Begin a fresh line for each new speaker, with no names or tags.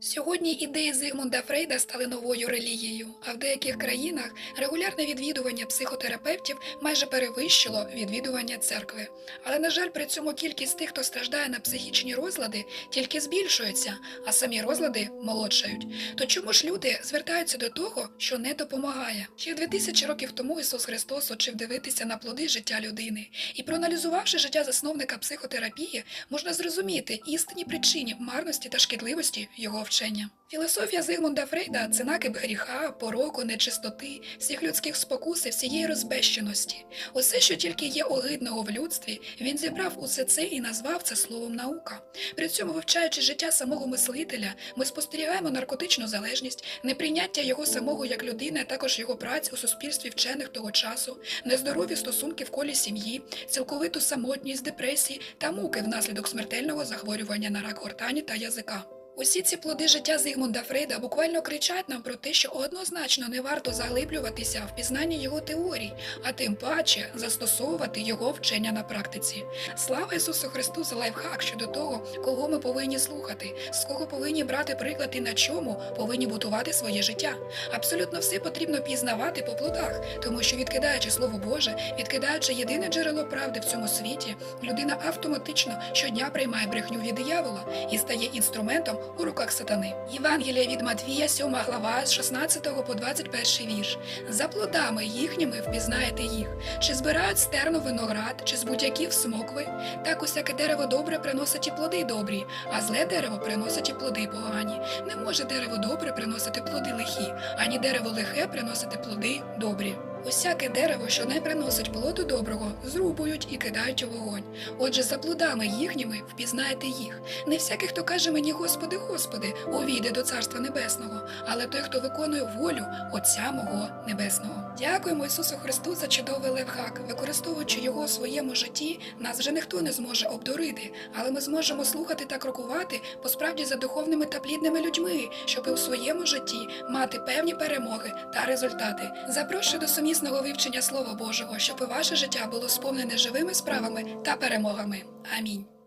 Сьогодні ідеї Зигмунда Фрейда стали новою релігією, а в деяких країнах регулярне відвідування психотерапевтів майже перевищило відвідування церкви. Але, на жаль, при цьому кількість тих, хто страждає на психічні розлади, тільки збільшується, а самі розлади молодшають. То чому ж люди звертаються до того, що не допомагає? Ще 2000 років тому Ісус Христос учив дивитися на плоди життя людини, і проаналізувавши життя засновника психотерапії, можна зрозуміти істинні причини марності та шкідливості його вчення. Філософія Зигмунда Фрейда це накип гріха, пороку, нечистоти, всіх людських спокус і всієї розбещеності. Усе, що тільки є огидного в людстві, він зібрав усе це і назвав це словом наука. При цьому, вивчаючи життя самого мислителя, ми спостерігаємо наркотичну залежність, неприйняття його самого як людини, а також його праць у суспільстві вчених того часу, нездорові стосунки в колі сім'ї, цілковиту самотність, депресії та муки внаслідок смертельного захворювання на рак гортані та язика. Усі ці плоди життя Зигмунда Фрейда буквально кричать нам про те, що однозначно не варто заглиблюватися в пізнання його теорій, а тим паче застосовувати його вчення на практиці. Слава Ісусу Христу за лайфхак щодо того, кого ми повинні слухати, з кого повинні брати приклад і на чому повинні будувати своє життя. Абсолютно все потрібно пізнавати по плодах, тому що відкидаючи Слово Боже, відкидаючи єдине джерело правди в цьому світі, людина автоматично щодня приймає брехню від диявола і стає інструментом у руках сатани. Євангелія від Матвія, 7 глава, з 16 по 21 вірш. За плодами їхніми впізнаєте їх. Чи збирають стерну виноград, чи з будь-яків смокви? Так усяке дерево добре приносить і плоди добрі, а зле дерево приносить і плоди погані. Не може дерево добре приносити плоди лихі, ані дерево лихе приносити плоди добрі. Усяке дерево, що не приносить плоду доброго, зрубують і кидають у вогонь. Отже, за плодами їхніми впізнаєте їх. Не всякий, хто каже мені, Господи, Господи, увійде до Царства Небесного, але той, хто виконує волю Отця мого Небесного. Дякуємо Ісусу Христу за чудовий левгак. Використовуючи його у своєму житті, нас вже ніхто не зможе обдурити, але ми зможемо слухати та крокувати посправді за духовними та плідними людьми, щоб у своєму житті мати певні перемоги та результати. Запрошую до сумісного вивчення Слова Божого, щоб ваше життя було сповнене живими справами та перемогами. Амінь.